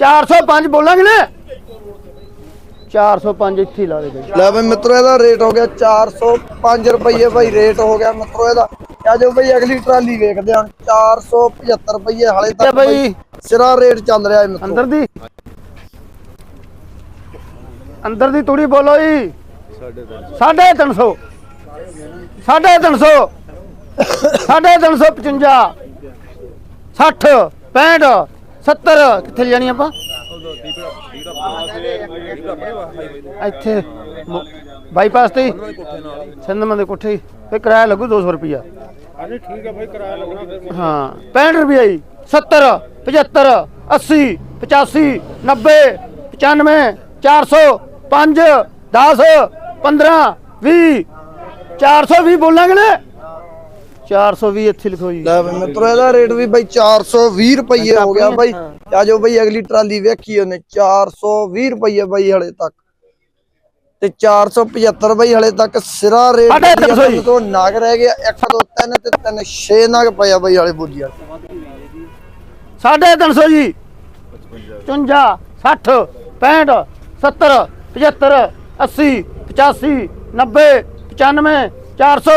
405 ਬੋਲਾਂਗੇ ਨਾ। 405 ਇੱਥੇ ਹੀ ਲਾ ਦੇ ਬਈ। ਲੈ ਬਈ ਮਿੱਤਰੋ ਇਹਦਾ ਰੇਟ ਹੋ ਗਿਆ 405 ਰੁਪਏ ਭਾਈ ਰੇਟ ਹੋ ਗਿਆ ਮਿੱਤਰੋ ਇਹਦਾ। ਆ ਜਾਓ ਬਈ ਅਗਲੀ ਟਰਾਲੀ ਵੇਖਦੇ ਹਾਂ 475 ਰੁਪਏ ਹਾਲੇ ਤੱਕ ਬਈ। ਸਿਰਾ ਰੇਟ ਚੱਲ ਰਿਹਾ ਹੈ ਮਿੱਤਰੋ। ਅੰਦਰ ਦੀ। ਅੰਦਰ ਦੀ ਤੂੜੀ ਬੋਲੋ ਜੀ। 350 350 350 60 65 70 ਕਿੱਥੇ ਜਾਣੀ ਆਪਾਂ? ਇੱਥੇ ਮ- ਬਾਈਪਾਸ ਤੇ ਸਿੰਧਮਾ ਦੇ ਕੋਠੇ ਤੇ ਕਿਰਾਇਆ ਲੱਗੂ 200 ਰੁਪਿਆ ਅਰੇ ਠੀਕ ਹੈ ਭਾਈ ਕਿਰਾਇਆ ਲੱਗਣਾ ਫਿਰ ਹਾਂ 65 ਰੁਪਏ ਜੀ। 70 75 80 85 90 95 400 5 10 15 20 420 ਬੋਲਾਂਗੇ ਨਾ? 420 ਇੱਥੇ ਲਿਖੋ ਜੀ। ਲੈ ਬਈ ਮਿੱਤਰੋ ਇਹਦਾ ਰੇਟ ਵੀ ਬਈ 420 ਰੁਪਏ ਹੋ ਗਿਆ ਬਈ। ਆ ਜਾਓ ਬਈ ਅਗਲੀ ਟਰਾਲੀ ਵੇਖੀ ਉਹਨੇ 420 ਰੁਪਏ ਬਈ ਹਲੇ ਤੱਕ। ਤੇ 475 ਬਈ ਹਲੇ ਤੱਕ ਸਿਰਾ ਰੇਟ। ਤੋਂ ਨਾਗ ਰਹਿ ਗਿਆ 1 2 3 ਤੇ 3 6 ਨਾਗ ਪਿਆ ਬਈ ਹਲੇ ਬੋਲੀ ਵਾਲੇ ਸਾਢੇ 300 ਜੀ। 55 60 65 70 75 80 85 90 95 400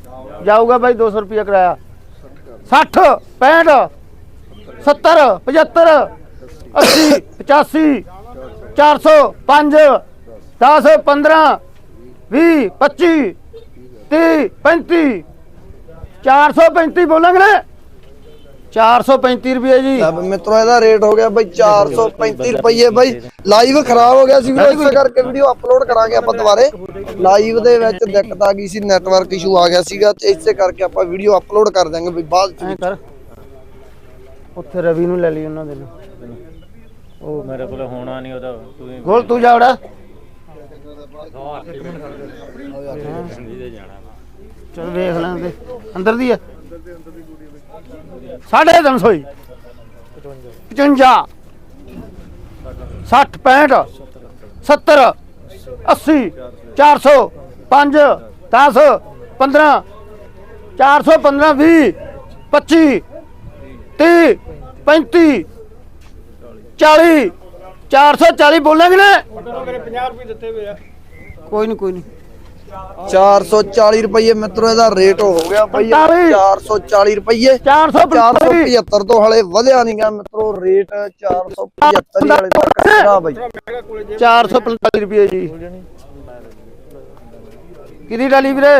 ਜਾਊਗਾ ਬਾਈ 200 ਰੁਪਿਆ ਕਿਰਾਇਆ। 60 65 70 75 80 85 400 5 10 15 20 25 30 35 435 ਬੋਲਾਂਗੇ ਨਾ। 435 ਰੁਪਏ ਜੀ। ਮਿੱਤਰੋ ਇਹਦਾ ਰੇਟ ਹੋ ਗਿਆ ਬਾਈ 435 ਰੁਪਏ ਬਾਈ। ਲਾਈਵ ਖਰਾਬ ਹੋ ਗਿਆ ਸੀ ਵੀਰੋ ਇਸ ਕਰਕੇ ਵੀਡੀਓ ਅਪਲੋਡ ਕਰਾਂਗੇ ਆਪਾਂ ਦੁਬਾਰੇ। ਲਾਈਵ ਦੇ ਵਿੱਚ ਦਿੱਕਤ ਆ ਗਈ ਸੀ ਨੈਟਵਰਕ ਇਸ਼ੂ ਆ ਗਿਆ ਸੀਗਾ ਤੇ ਇਸੇ ਕਰਕੇ ਆਪਾਂ ਵੀਡੀਓ ਅਪਲੋਡ ਕਰ ਦਾਂਗੇ ਵੀ ਬਾਅਦ ਚ। ਉੱਥੇ ਰਵੀ ਨੂੰ ਲੈ ਲਈ ਉਹਨਾਂ ਦੇ ਨੂੰ ਉਹ ਮੇਰੇ ਕੋਲ ਹੋਣਾ ਨਹੀਂ ਉਹਦਾ ਤੂੰ ਗੋਲ ਤੂੰ ਜਾ ਚਲ ਵੇਖ ਲਾਂਗੇ ਅੰਦਰ ਦੀ ਆ। ਅੰਦਰ ਦੇ ਅੰਦਰ ਦੀ 350 ਜੀ। 55 60 65 70 80 400 5 10 15 415 20 25 30 35 40 440 ਬੋਲਣਾ ਕਿ ਨਾ। ਕੋਈ ਨਹੀਂ ਕੋਈ ਨਹੀਂ 440 ਰੁਪਏ ਮਿੱਤਰੋ ਇਹਦਾ ਰੇਟ ਹੋ ਗਿਆ ਬਈ 45 440 ਰੁਪਏ 445 475 ਤੋਂ ਹਲੇ ਵਧਿਆ ਨਹੀਂਗਾ ਮਿੱਤਰੋ ਰੇਟ 475 ਹੀ ਹਲੇ ਤੱਕ ਖੜਾ ਬਈ 445 ਰੁਪਏ ਜੀ ਕਿਹਦੀ ਡਾਲੀ ਵੀਰੇ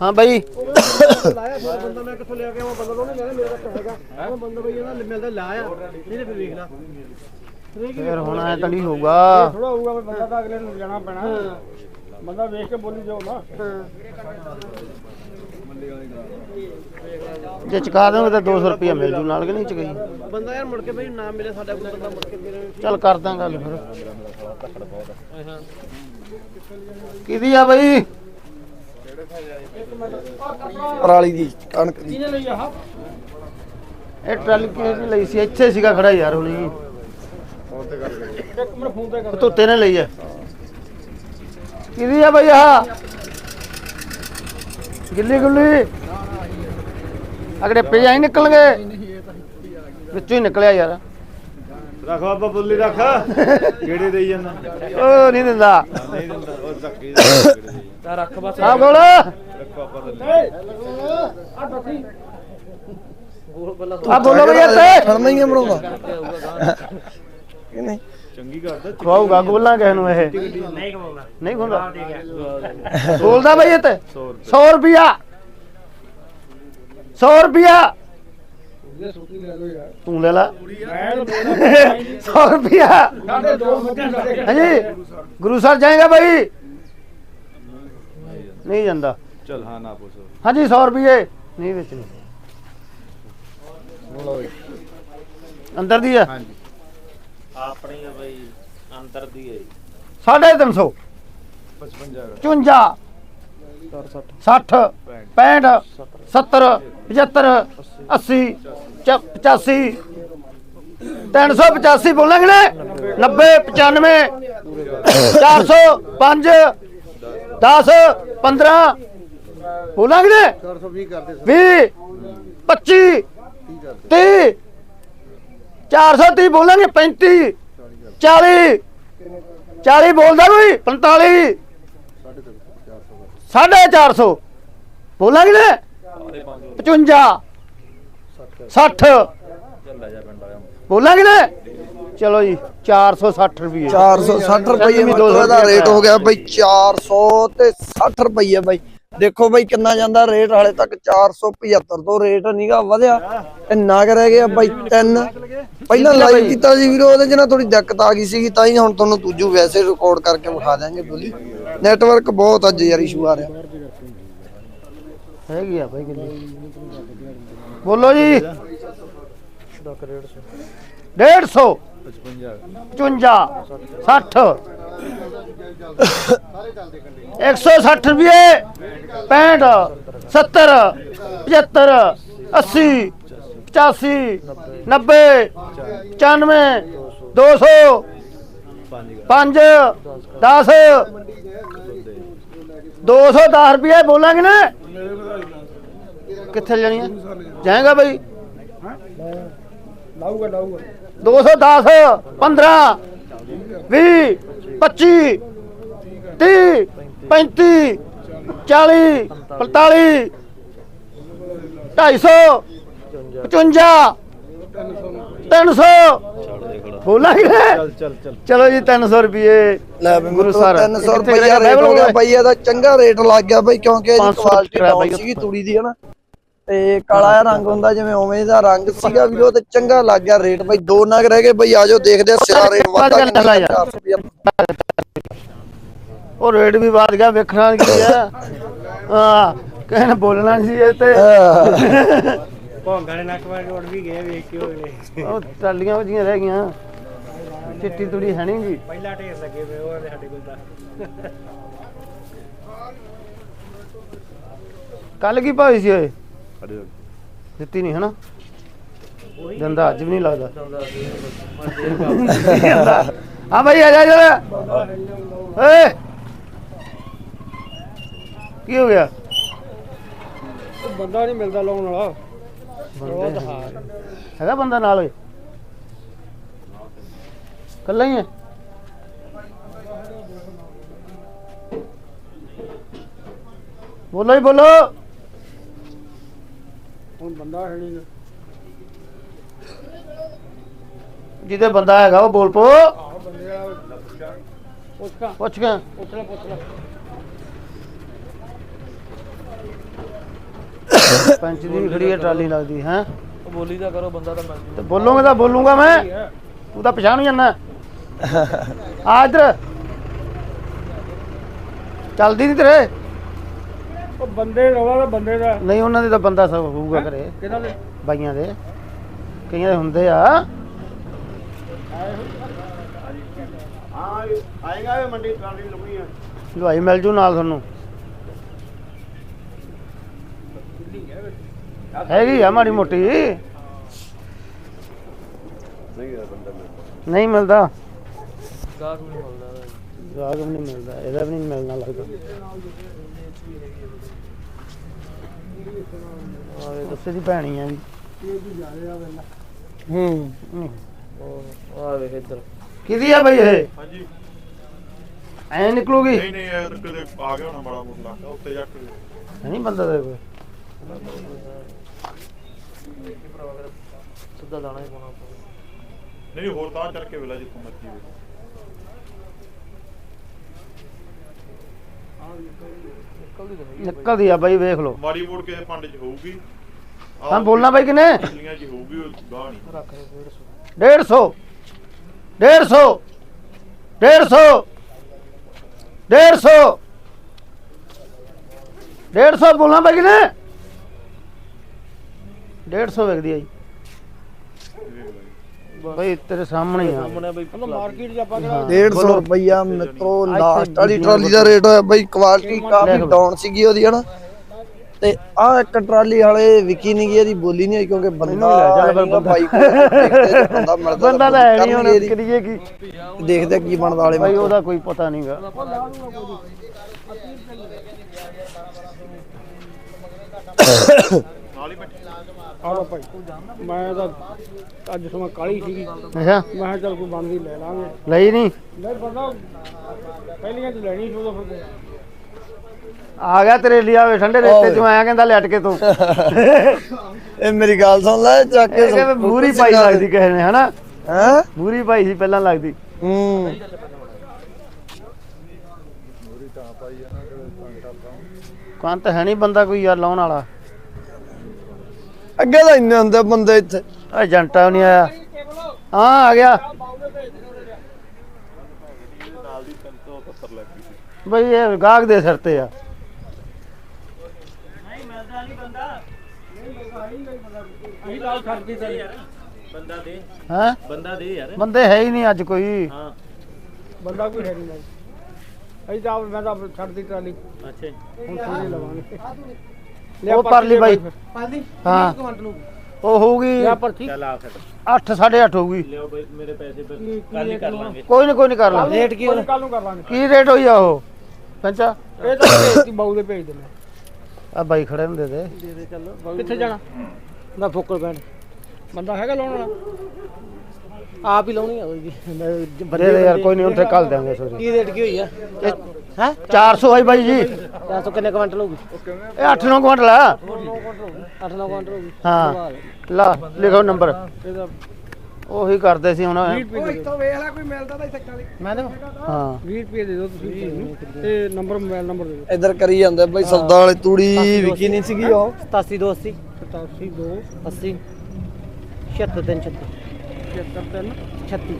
ਹਾਂ ਬਾਈ ਬੰਦਾ ਮੈਂ ਕਿੱਥੋਂ ਲਿਆ ਕੇ ਆਵਾਂ ਬੰਦਾ ਤੋਂ ਨਹੀਂ ਕਹਿੰਦਾ ਮੇਰਾ ਤਾਂ ਹੈਗਾ ਉਹ ਬੰਦਾ ਬਈ। ਇਹਦਾ ਮਿਲਦਾ ਲਾਇਆ ਨਹੀਂ ਤੇ ਫਿਰ ਵੇਖ ਲੈ ਫੇਰ ਹੁਣ ਐ ਤਾਂ ਨਹੀਂ ਹੋਊਗਾ। ਥੋੜਾ ਹੋਊਗਾ ਵੀ ਬੰਦਾ ਤਾਂ ਅਗਲੇ ਨੂੰ ਜਾਣਾ ਪੈਣਾ। ਬੰਦਾ ਵੇਖ ਕੇ ਬੋਲੀ ਜਾਓ ਨਾ। ਜੇ ਚੁਕਾ ਦੋਗੇ ਤਾਂ 200 ਰੁਪਏ ਮਿਲ ਜੂ ਨਾਲ ਕਿ ਨਹੀਂ ਚੁਕਾਈ? ਬੰਦਾ ਯਾਰ ਮੁੜ ਕੇ ਬਈ ਨਾ ਮਿਲੇ ਸਾਡਾ ਕੋਈ ਬੰਦਾ ਮੁੜ ਕੇ ਮੇਰੇ ਚੱਲ ਕਰਦਾ ਗੱਲ ਫਿਰ। ਕਿਹਦੀ ਆ ਬਾਈ? ਪਰਾਲੀ ਦੀ ਕਣਕ ਦੀ। ਕਿਹਨੇ ਲਈ ਆਹ? ਇਹ ਟਰਾਲੀ ਕਿਹਨੇ ਲਈ ਸੀ? ਇੱਥੇ ਸੀਗਾ ਖੜਾ ਯਾਰ ਹੁਣੀ। ਇੱਕ ਮਿੰਟ ਫੋਨ ਤੇ ਕਰ ਤੋਤੇ ਨੇ ਲਈ ਆ। ਕਿਹਦੀ ਆ ਬਾਈ ਆਹ? ਗਿੱਲੀ ਗੁੱਲੀ। ਅਗੜੇ ਪੇ ਆਈ ਨਿਕਲਣਗੇ। ਵਿੱਚੋਂ ਹੀ ਨਿਕਲਿਆ ਯਾਰ। ਰੱਖ ਬਾਬਾ ਬੁੱਲੀ ਰੱਖ। ਕਿਹੜੇ ਦੇਈ ਜਾਂਦਾ। ਉਹ ਨਹੀਂ ਦਿੰਦਾ। ਨਹੀਂ ਦਿੰਦਾ ਉਹ ਦੇ। ਤਾਂ ਰੱਖ ਬਸ। ਆ ਬੋਲ। ਰੱਖ ਬਾਬਾ ਦੇ ਆ ਡੋਕੀ ਆ ਬੋਲੋ ਬਈ ਇੱਥੇ। ਖੜਨਾ ਹੀ ਆ ਬਣਾਉਂਦਾ। ਕਿ ਨਹੀਂ ਚੰਗੀ ਕਰਦਾ ਖਵਾਊਗਾ ਗੋਲਾਂ ਕਿਸ ਨੂੰ ਇਹ। ਨਹੀਂ ਕਮਾਉਂਦਾ ਨਹੀਂ ਖੁੰਦਾ ਬੋਲਦਾ ਬਈ ਇੱਥੇ 100 ਰੁਪਿਆ 100 ਰੁਪਿਆ ਤੂੰ ਲੈ ਲਾ। 100 ਰੁਪਿਆ ਸਾਡੇ ਦੋ ਮੱਝਾਂ ਸਾਡੇ ਹਾਂਜੀ। ਗੁਰੂ ਸਰ ਜਾਏਗਾ ਭਾਈ ਨਹੀਂ ਜਾਂਦਾ। ਚਲ ਹਾਂ ਨਾ ਪੁੱਛੋ। ਹਾਂਜੀ 100 ਰੁਪਏ ਨਹੀਂ ਵੇਚਣੀ। ਅੰਦਰ ਦੀ ਆ। ਹਾਂਜੀ। ਆਪਣੀ ਆ ਬਈ ਅੰਦਰ ਦੀ ਹੈ ਜੀ। 350 55 60 65 70 75 80 85 385 ਬੋਲਾਂਗੇ ਨੇ? 90 95 405 10 15 ਬੋਲਾਂਗੇ ਨੇ? 420 ਕਰਦੇ 20 25 30 430 ਬੋਲਾਂਗੇ 35 40 40 ਬੋਲਦਾ ਕੋਈ? 45 450 ਬੋਲਾਂਗੇ ਨੇ? 55 60 ਬੋਲਾਂਗੇ ਨੇ? ਚਲੋ ਜੀ 460 ਰੁਪਏ 460 ਰੁਪਏ ਮੀਟਰ ਦਾ ਰੇਟ ਹੋ ਗਿਆ ਬਈ 400 ਤੇ 60 ਰੁਪਏ ਬਈ। ਦੇਖੋ ਬਈ ਕਿੰਨਾ ਜਾਂਦਾ ਰੇਟ ਹਾਲੇ ਤੱਕ 475 ਤੋਂ ਰੇਟ ਨੀਗਾ ਵਧਿਆ। ਤੇ ਨਗ ਰਹਿ ਗਿਆ ਬਾਈ 3 ਪਹਿਲਾਂ ਲਾਈਵ ਕੀਤਾ ਸੀ ਵੀਰੋ ਉਹਦੇ 'ਚ ਨਾ ਥੋੜੀ ਦਿੱਕਤ ਆ ਗਈ ਸੀਗੀ ਤਾਂ ਹੀ ਹੁਣ ਤੁਹਾਨੂੰ ਤੂਜੂ ਵੈਸੇ ਰਿਕਾਰਡ ਕਰਕੇ ਵਿਖਾ ਦਿਆਂਗੇ ਬੋਲੀ ਨੈਟਵਰਕ ਬਹੁਤ ਅੱਜ ਯਾਰ ਇਸ਼ੂ ਆ ਰਿਹਾ। ਹੈਗੀ ਆ ਭਾਈ ਕਿੰਨੀ। ਬੋਲੋ ਜੀ। 150 55 60 160 ਰੁਪਏ 65 70 75 80 85 90 95 200 5 10 210 ਰੁਪਏ ਬੋਲਾਂਗੇ ਨਾ। ਕਿੱਥੇ ਜਾਣੀ ਹੈ ਜਾਏਗਾ ਬਈ। ਲਾਊਗਾ ਲਾਊਗਾ। 210 15 20 25 30 35 40 45 250 55 300 ਬੋਲਾਂਗੇ ਚੱਲ ਚੱਲ ਚੱਲ ਚਲੋ ਜੀ 300 ਰੁਪਏ ਲੈ ਬਈ ਗੁਰੂ ਸਰ 300 ਰੁਪਏ ਰੇਟ ਹੋ ਗਿਆ ਬਾਈ ਇਹਦਾ ਚੰਗਾ ਰੇਟ ਲੱਗ ਗਿਆ ਬਾਈ ਕਿਉਂਕਿ ਇਹਦੀ 500 ਕੁਆਲਿਟੀ ਡਾਊਨ ਬਾਈ। ਸੀਗੀ ਤੂੜੀ ਦੀ ਹਨਾ? ਤੇ ਕਾਲਾ ਰੰਗ ਹੁੰਦਾ ਜਿਵੇਂ ਉਵੇਂ ਦਾ ਰੰਗ ਸੀਗਾ ਵੀਰੋ ਤੇ ਚੰਗਾ ਲੱਗ ਗਿਆ ਰੇਟ ਬਾਈ। ਦੋ ਨਗ ਰਹਿ ਗਏ ਬਾਈ ਆਜੋ ਦੇਖਦੇ ਆ ਸਿਰਾ ਰੇਟ ਵਾਧਾ ਚੱਲ ਚੱਲ ਯਾਰ। 400 ਰੁਪਏ। ਉਹ ਰੇਟ ਵੀ ਵੱਧ ਗਿਆ ਵੇਖਣਾ ਕੀ ਆ। ਹਾਂ ਕਹਿਣ ਬੋਲਣਾ ਨਹੀਂ ਸੀ ਇਹ ਤੇ ਭੋਂਗਾ ਨੇ ਨੱਕ ਉੱਡ ਵੀ ਗਏ ਵੇਖ ਕੇ ਹੋਏ ਉਹ ਟਾਲੀਆਂ ਵਜੀਆਂ ਰਹਿ ਗਈਆਂ। ਚਿੱਟੀ ਤੁੜੀ ਹੈ ਨਹੀਂ ਜੀ। ਪਹਿਲਾ ਢੇਰ ਲੱਗੇ ਪਏ ਉਹ ਸਾਡੇ ਕੋਲ ਦਾ ਕੱਲ ਕੀ ਭਾਈ ਸੀ ਓਏ? ਦਿੱਤੀ ਨਹੀਂ ਹਨਾ? ਦੰਦਾ ਅੱਜ ਵੀ ਨਹੀਂ ਲੱਗਦਾ। ਹਾਂ ਭਾਈ ਆ ਜਾ ਜਰਾ। ਏ ਕੀ ਹੋ ਗਿਆ? ਬੰਦਾ ਨਹੀਂ ਮਿਲਦਾ ਲਾਉਣ ਵਾਲਾ। ਬੰਦੇ ਹੈਗਾ ਬੰਦਾ ਨਾਲ ਓਏ? ਕੱਲਾ ਹੀ ਹੈ? ਬੋਲੋ ਹੀ ਬੋਲੋ। ਹੁਣ ਬੰਦਾ ਹੈ ਨਹੀਂ। ਜਿਹਦੇ ਬੰਦਾ ਹੈਗਾ ਉਹ ਬੋਲ ਪੋ। ਬੰਦੇ ਵਾਲਾ। ਪੁੱਛਾ ਪੁੱਛ ਗਿਆ ਪੁੱਛ ਲੈ ਪੁੱਛ ਲੈ। ਪੰਚ ਦੀ ਵੀ ਖੜੀ ਹੈ ਟਰਾਲੀ ਲੱਗਦੀ ਹੈ? ਬੋਲੀ ਦਾ ਕਰੋ ਬੰਦਾ ਤਾਂ ਮੈਂ ਤੇ ਬੋਲੋਗੇ ਤਾਂ ਬੋਲੂਗਾ ਮੈਂ। ਤੂੰ ਤਾਂ ਪਛਾਣ ਜਾਂਦਾ। ਆ ਇੱਧਰ। ਚੱਲਦੀ ਨਹੀਂ ਤੇਰੇ। ਉਹ ਬੰਦੇ ਰੌਲਾ ਦਾ ਬੰਦੇ ਦਾ। ਨਹੀਂ ਉਹਨਾਂ ਦੇ ਤਾਂ ਬੰਦਾ ਸਭ ਹੋਊਗਾ ਘਰੇ। ਕਿਹਨਾਂ ਦੇ? ਬਾਈਆਂ ਦੇ। ਕਈਆਂ ਦੇ ਹੁੰਦੇ ਆ। ਹਾਂ ਆਏਗਾ ਇਹ ਮੰਡੀ ਟਰਾਲੀ ਲੱਭਣੀ ਆ। ਲੁਹਾਈ ਮਿਲ ਜੂ ਨਾਲ ਤੁਹਾਨੂੰ। ਹੈਗੀ ਆ ਮਾੜੀ ਮੋਟੀ। ਨਹੀਂ ਮਿਲਦਾ। ਗਾਹਕ ਨਹੀਂ ਮਿਲਦਾ ਗਾਹਕ ਵੀ ਨਹੀਂ ਮਿਲਦਾ ਇਹਦਾ ਵੀ ਨਹੀਂ ਮਿਲਣਾ ਲੱਗਦਾ। ਆਹ ਦੱਸੇ ਦੀ ਭੈਣੀ ਆ ਵੀ ਹੂੰ। ਆ ਵੇਖ ਇੱਧਰ। ਕਿਹਦੀ ਆ ਬਈ ਇਹ? ਹਾਂਜੀ। ਐ ਨਿਕਲੂਗੀ? ਨਹੀਂ ਨਹੀਂ ਇਹ ਤਾਂ ਕਦੇ ਆ ਗਿਆ ਹੋਣਾ ਮਾੜਾ ਮੋਟਾ। ਉੱਤੇ ਜਾ ਕੇ। ਨਹੀਂ ਬੰਦਾ ਦੇ ਕੋਈ। ਸਿੱਧਾ ਦਾਣਾ ਹੀ ਪਾਉਣਾ ਨਹੀਂ ਹੋਰ ਤਾਂ ਚੱਲ ਕੇ ਵੇਲਾ ਜਿੱਥੋਂ ਮਰਜ਼ੀ ਵੇ ਨਿਕਲਦੀ ਤਾਂ ਆ ਬਾਈ ਵੇਖ ਲਓ। ਮਾੜੀ ਮੋੜ ਕਿਸੇ ਪੰਡ 'ਚ ਹੋਊਗੀ। ਹਾਂ ਬੋਲਣਾ ਬਾਈ ਕਿਨੇ? ਪਿਛਲੀਆਂ 'ਚ ਹੋਊਗੀ ਉਹ ਗਾਹ ਨਹੀਂ। ਰੱਖ ਦੇ 150 150 150 150 150 150 ਬੋਲਣਾ ਬਾਈ ਕਿਨੇ? 150 ਵੇਖਦੀ ਆ ਜੀ ਬਈ ਤੇਰੇ ਸਾਹਮਣੇ ਆ ਸਾਹਮਣੇ ਬਈ ਮਾਰਕੀਟ 'ਚ ਆਪਾਂ ਕਿਹੜਾ 150 ਰੁਪਈਆ ਮਿੱਤਰੋ ਲਾਸਟ ਵਾਲੀ ਟਰਾਲੀ ਦਾ ਰੇਟ ਹੋਇਆ ਬਈ ਕੁਆਲਿਟੀ ਕਾਫੀ ਡਾਊਨ ਸੀਗੀ ਉਹਦੀ ਹਨਾ ਤੇ ਆ ਇੱਕ ਟਰਾਲੀ ਵਾਲੇ ਵਿਕੀ ਨਹੀਂ ਗਈ ਇਹਦੀ ਬੋਲੀ ਨਹੀਂ ਕਿਉਂਕਿ ਬੰਦਾ ਫਿਰ ਬੰਦਾ ਬਾਈ ਜੇ ਬੰਦਾ ਨਹੀਂ ਹੁਣ। ਕਰੀਏ ਕੀ ਦੇਖਦੇ ਕੀ ਬਣਦਾ ਵਾਲੇ ਭਾਈ ਉਹਦਾ ਕੋਈ ਪਤਾ ਨਹੀਂਗਾ ਆਲੋ ਭਾਈ ਮੈਂ ਤਾਂ ਅੱਜ ਸਮਾਂ ਕਾਲੀ ਸੀਗੀ। ਮੈਂ ਅੱਛਾ ਕਿਹਾ ਚੱਲ ਕੋਈ ਬਣਦੀ ਲੈ ਲਾਂਗੇ। ਲਈ ਨਹੀਂ? ਨਹੀਂ ਬੰਦਾ ਪਹਿਲੀਆਂ ਚ ਲੈਣੀ ਸੀ ਉਦੋਂ ਫਿਰ ਆ ਗਿਆ ਤੇਰੇ ਲਈ ਆਵੇ ਠੰਡੇ ਰੇਤੇ ਚੋਂ ਆਇਆ ਕਹਿੰਦਾ ਲਟ ਕੇ ਤੂੰ। ਇਹ ਮੇਰੀ ਗੱਲ ਸੁਣ ਲੈ ਚੱਕ ਕੇ ਇਹ ਕਹਿੰਦੇ ਮੂਰੀ ਪਾਈ ਲੱਗਦੀ ਕਿਸੇ ਨੇ ਹਨਾ? ਹੈ? ਮੂਰੀ ਪਾਈ ਸੀ ਪਹਿਲਾਂ ਲੱਗਦੀ। ਹੂੰ। ਕੰਤ ਹੈ ਨਹੀਂ ਬੰਦਾ ਕੋਈ ਯਾਰ ਲਾਉਣ ਵਾਲਾ। ਅੱਗੇ ਤਾਂ ਇੰਨੇ ਹੁੰਦੇ ਬੰਦੇ ਇੱਥੇ। ਓਏ ਜੰਟਾ ਨਹੀਂ ਆਇਆ। ਹਾਂ ਆ ਗਿਆ। ਬਈ ਇਹ ਗਾਹਕ ਦੇ ਸਿਰ ਤੇ ਆ। ਅਸੀਂ ਲਾਲ ਛੱਡਦੀ ਸੀ ਬੰਦਾ ਦੇ ਹੈ? ਬੰਦਾ ਦੇ ਯਾਰ ਬੰਦੇ ਹੈ ਹੀ ਨਹੀਂ ਅੱਜ ਕੋਈ। ਹਾਂ ਬੰਦਾ ਕੋਈ ਹੈ ਨਹੀਂ ਅਸੀਂ ਤਾਂ ਮੈਂ ਤਾਂ ਛੱਡਦੀ ਟਰਾਲੀ। ਅੱਛਾ। ਹੁਣ ਥੋੜੀ ਲਵਾਂਗੇ। ਉਹ ਪਰਲੀ ਬਾਈ। ਹਾਂ। ਉਹ ਹੋਊਗੀ ਲਿਆ ਪਰਚੀ ਚੱਲ ਆ ਫਿਰ। 8 8.5 ਹੋਊਗੀ। ਲਿਓ ਬਈ ਮੇਰੇ ਪੈਸੇ ਫਿਰ ਕੱਲ ਹੀ ਕਰ ਲਾਂਗੇ। ਕੋਈ ਨਹੀਂ ਕੋਈ ਨਹੀਂ ਕਰ ਲਾ ਰੇਟ ਕੀ ਕੱਲ ਨੂੰ ਕਰ ਲਾਂਗੇ। ਕੀ ਰੇਟ ਹੋਈ ਆ ਉਹ? ਪੰਚਾ? ਇਹ ਤਾਂ ਭੇਜਤੀ ਬਾਊ ਦੇ ਭੇਜ ਦੇਣਾ ਆ। ਬਾਈ ਖੜੇ ਨੂੰ ਦੇ ਦੇ ਦੇ ਦੇ ਚੱਲ ਕਿੱਥੇ ਜਾਣਾ? ਨਾ ਫੋਕਲ ਬੈਂਡ ਬੰਦਾ ਹੈਗਾ ਲਾਉਣ ਵਾਲਾ? ਆਪ ਹੀ ਲਾਉਣੀ ਆ ਜੀ ਦੇ ਦੇ ਯਾਰ ਕੋਈ ਨਹੀਂ ਉੱਥੇ ਕੱਲ ਦਾਂਗੇ ਸੋਰੀ ਕੀ ਰੇਟ ਕੀ ਹੋਈ ਆ? ਹੈ? 400 ਹੋਈ ਬਾਈ ਜੀ। 400 ਕਿੰਨੇ ਕੁਇੰਟਲ ਹੋਊਗੀ? ਇਹ 8 9 ਕੁਇੰਟਲ ਆ। 8-9 ਕੁਇੰਟਲ ਹੋਊਗੀ। ਹਾਂ। ਲਾ ਲਿਖੋ ਨੰਬਰ। ਉਹੀ ਕਰਦੇ ਸੀ ਹੁਣ। ਉਹ ਇੱਥੋਂ ਵੇਖ ਲੈ ਕੋਈ ਮਿਲਦਾ ਤਾਂ ਇੱਥੇ ਕਾਲੀ ਮੈਂ ਦੇਵਾਂ? ਹਾਂ। 20 ਰੁਪਏ ਦੇ ਦਿਓ ਤੁਸੀਂ। ਤੇ ਨੰਬਰ ਮੋਬਾਈਲ ਨੰਬਰ ਦੇ ਦਿਓ। ਇੱਧਰ ਕਰੀ ਜਾਂਦੇ ਬਈ ਸੌਦਾ ਵਾਲੀ ਤੂੜੀ ਵਿਕੀ ਨਹੀਂ ਸੀਗੀ ਉਹ। 87 87 2 80 76 3 36 73 36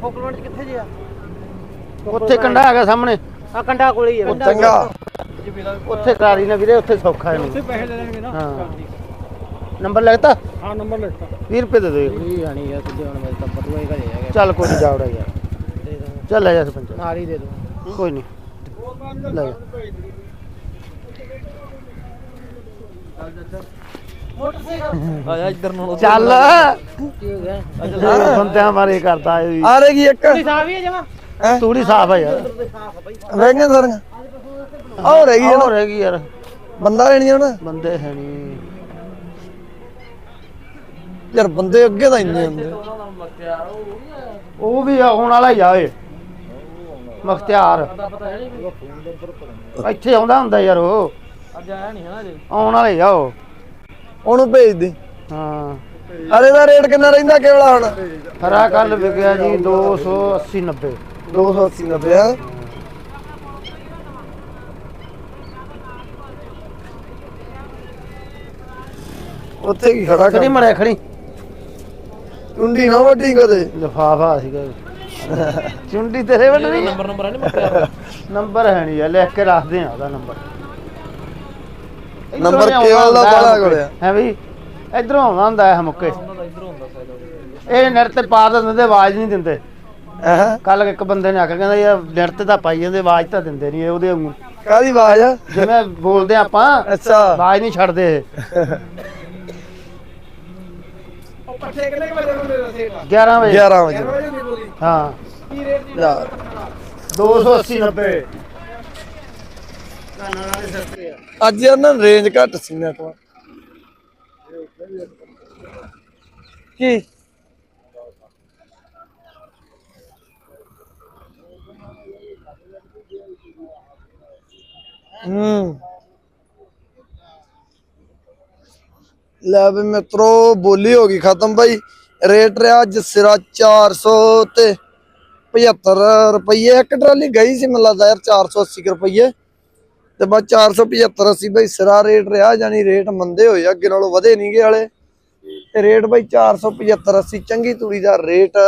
ਫੋਕਲਮੈਂਟ ਕਿੱਥੇ ਜੀ ਆ? ਉੱਥੇ ਕੰਡਾ ਹੈਗਾ ਸਾਹਮਣੇ। ਆ ਕੰਡਾ ਕੋਲ ਹੀ ਆ ਚੰਗਾ। ਉੱਥੇ ਕਰਾਰੀ ਨਾ ਵੀਰੇ ਉੱਥੇ ਸੌਖਾ ਹੈ ਉੱਥੇ ਪੈਸੇ ਲੈ ਲੈਣਗੇ ਨਾ। ਹਾਂ। ਨੰਬਰ ਲੱਗਦਾ ਹਾਂ ਨੰਬਰ ਲਿਖਤਾ 20 ਰੁਪਏ ਦੇ ਦੇ। ਇਹ ਆਣੀ ਆ ਕਿਤੇ ਹੁਣ ਮੇਰੇ ਤਾਂ ਪਟੂਆ ਹੀ ਘਰੇ ਹੈਗਾ। ਚੱਲ ਕੋਈ ਨਹੀਂ ਜਾਵੜਾ ਯਾਰ। ਦੇ ਦੋ। ਚੱਲ ਲੈ ਜਾ ਸਰਪੰਚ। ਨਾਲ ਹੀ ਦੇ ਦੋ। ਕੋਈ ਨਹੀਂ ਲੈ ਜਾ। ਆ ਜਾ ਇੱਧਰ ਨੂੰ। ਚੱਲ। ਕੀ ਹੋ ਗਿਆ? ਬੰਦਿਆਂ ਬਾਰੇ ਕਰਦਾ ਆ ਰਹੀ ਇੱਕ। ਹੀ ਹੈ ਜਮਾ। ਤੂੜੀ ਸਾਫ਼ ਹੈ ਯਾਰ। ਰਹਿ ਗਈਆਂ ਸਾਰੀਆਂ? ਆਹ ਰਹਿ ਗਈ ਹੋਰ ਹੈਗੀ ਯਾਰ। ਬੰਦਾ ਲੈਣੀ ਹੁਣ। ਬੰਦੇ ਹੈ ਨਹੀਂ। ਯਾਰ ਬੰਦੇ ਅੱਗੇ ਤਾਂ ਇੰਨੇ ਹੁੰਦੇ ਉਹ ਵੀ ਆਉਣ ਵਾਲਾ ਹੀ ਆ ਓਏ ਮਖਤਿਆਰ। ਇੱਥੇ ਆਉਂਦਾ ਹੁੰਦਾ ਯਾਰ ਉਹ। ਅੱਜ ਆਇਆ ਨਹੀਂ ਹੈ ਜੀ ਆਉਣ ਵਾਲਾ ਆ ਉਹ। ਉਹਨੂੰ ਭੇਜ ਦੇ। ਹਾਂ। ਅਰੇ ਦਾ ਰੇਟ ਕਿੰਨਾ ਰਹਿੰਦਾ ਕੇਵਲਾ ਹੁਣ? ਹਰਾ ਕੱਲ ਵਿਕਿਆ ਜੀ 280 90 280 90 ਆ ਉੱਥੇ ਕੀ ਖੜਾ ਖੜੀ ਕਰ ਮੜਿਆ ਖੜੀ। ਟੁੰਡੀ ਨਾ ਵੱਡੀ ਕਦੇ? ਲਫਾਫਾ ਸੀਗਾ। ਚੁੰਡੀ ਤੇਰੇ ਵੱਡੀ ਨੰਬਰ ਨੰਬਰ ਨਹੀਂ ਮੁੱਕਿਆ ਨੰਬਰ ਹੈ ਨਹੀਂ ਯਾਰ ਲਿਖ ਕੇ ਰੱਖਦੇ ਆ ਉਹਦਾ ਨੰਬਰ। ਨੰਬਰ ਕੇਵਲ ਦਾ ਬਾਲਾ ਕੋਲਿਆ ਹੈ ਵੀ? ਇਧਰੋਂ ਆਉਂਦਾ ਹੁੰਦਾ ਇਹ ਮੁੱਕੇ। ਇਹ ਨਰ ਤੇ ਪਾ ਦਿੰਦੇ ਆਵਾਜ਼ ਨਹੀਂ ਦਿੰਦੇ। ਹਾਂ? ਕੱਲ ਇੱਕ ਬੰਦੇ ਨੇ ਆਖਿਆ ਕਹਿੰਦਾ ਯਾਰ ਨਰ ਤੇ ਤਾਂ ਪਾਈ ਜਾਂਦੇ ਆਵਾਜ਼ ਤਾਂ ਦਿੰਦੇ ਨਹੀਂ ਇਹ ਉਹਦੇ ਵਾਂਗੂ। ਕਾਦੀ ਆਵਾਜ਼ ਆ? ਜਿਵੇਂ ਬੋਲਦੇ ਆਪਾਂ ਅੱਛਾ। ਆਵਾਜ਼ ਨਹੀਂ ਛੱਡਦੇ ਇਹ। ਪੱਠੇ ਕਿੰਨੇ ਵਜੇ ਹੁੰਦੇ ਨੇ 11 ਵਜੇ। 11 ਵਜੇ। ਹਾਂ। ਯਾਰ 280 90 ਅੱਜ ਇਹਨਾਂ ਰੇਂਜ ਘੱਟ ਸੀ ਨੈਟਵਰਕ ਕੀ? ਹੂੰ। ਲੈ ਵੀ ਮਿੱਤਰੋ, ਬੋਲੀ ਹੋ ਗਈ ਖਤਮ ਬਾਈ। ਰੇਟ ਰਿਹਾ ਅੱਜ ਸਿਰਾ 400 ਤੇ 75 ਰੁਪਏ ਇੱਕ ਟਰਾਲੀ ਗਈ ਸੀ, ਮੈਨੂੰ ਲੱਗਦਾ ਯਾਰ 480 ਕੁ ਰੁਪਏ ਤੇ ਬਸ 475 80 ਬਈ ਸਿਰਾ ਰੇਟ ਰਿਹਾ ਜਾਨੀ ਰੇਟ ਮੰਦੇ ਹੋਏ ਅੱਗੇ ਨਾਲੋਂ ਵਧੇ ਨਹੀਂਗੇ ਵਾਲੇ ਤੇ ਰੇਟ ਬਈ 475 80 ਚੰਗੀ ਤੂੜੀ ਦਾ ਰੇਟ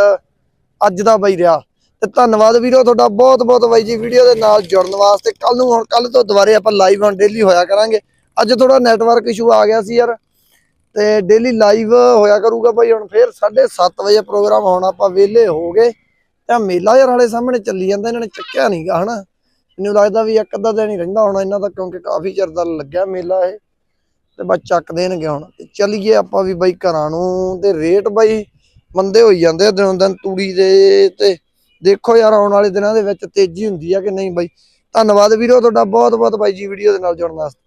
ਅੱਜ ਦਾ ਬਈ ਰਿਹਾ। ਤੇ ਧੰਨਵਾਦ ਵੀਰੋ ਤੁਹਾਡਾ ਬਹੁਤ ਬਹੁਤ ਬਾਈ ਜੀ ਵੀਡੀਓ ਦੇ ਨਾਲ ਜੁੜਨ ਵਾਸਤੇ। ਕੱਲ ਨੂੰ ਹੁਣ ਕੱਲ ਤੋਂ ਦੁਬਾਰੇ ਆਪਾਂ ਲਾਈਵ ਹੁਣ ਡੇਲੀ ਹੋਇਆ ਕਰਾਂਗੇ। ਅੱਜ ਥੋੜਾ ਨੈਟਵਰਕ ਇਸ਼ੂ ਆ ਗਿਆ ਸੀ ਯਾਰ। ਤੇ ਡੇਲੀ ਲਾਈਵ ਹੋਇਆ ਕਰੂਗਾ ਬਾਈ ਹੁਣ ਫੇਰ 7:30 ਵਜੇ ਪ੍ਰੋਗਰਾਮ ਹੋਣਾ ਆਪਾਂ ਵਿਹਲੇ ਹੋ ਗਏ। ਤਾਂ ਮੇਲਾ ਯਾਰ ਵਾਲੇ ਸਾਹਮਣੇ ਚੱਲੀ ਜਾਂਦਾ, ਇਹਨਾਂ ਨੇ ਚੱਕਿਆ ਨਹੀਂਗਾ ਹਨਾ? ਮੈਨੂੰ ਲੱਗਦਾ ਵੀ ਇੱਕ ਅੱਧਾ ਦਿਨ ਹੀ ਰਹਿੰਦਾ ਹੋਣਾ ਇਹਨਾਂ ਦਾ, ਕਿਉਂਕਿ ਕਾਫੀ ਚਿਰ ਦਾ ਲੱਗਿਆ ਮੇਲਾ ਇਹ। ਤੇ ਬਸ ਚੱਕ ਦੇਣਗੇ ਹੁਣ। ਤੇ ਚੱਲੀਏ ਆਪਾਂ ਵੀ ਬਾਈ ਘਰਾਂ ਨੂੰ। ਤੇ ਰੇਟ ਬਾਈ ਮੰਦੇ ਹੋਈ ਜਾਂਦੇ ਆ ਦਿਨੋਂ ਦਿਨ ਤੂੜੀ ਦੇ ਤੇ ਦੇਖੋ ਯਾਰ, ਆਉਣ ਵਾਲੇ ਦਿਨਾਂ ਦੇ ਵਿੱਚ ਤੇਜ਼ੀ ਹੁੰਦੀ ਆ ਕਿ ਨਹੀਂ ਬਾਈ? ਧੰਨਵਾਦ ਵੀਰੋ ਤੁਹਾਡਾ ਬਹੁਤ ਬਹੁਤ ਬਾਈ ਜੀ ਵੀਡੀਓ ਦੇ ਨਾਲ ਜੁੜਨ ਵਾਸਤੇ।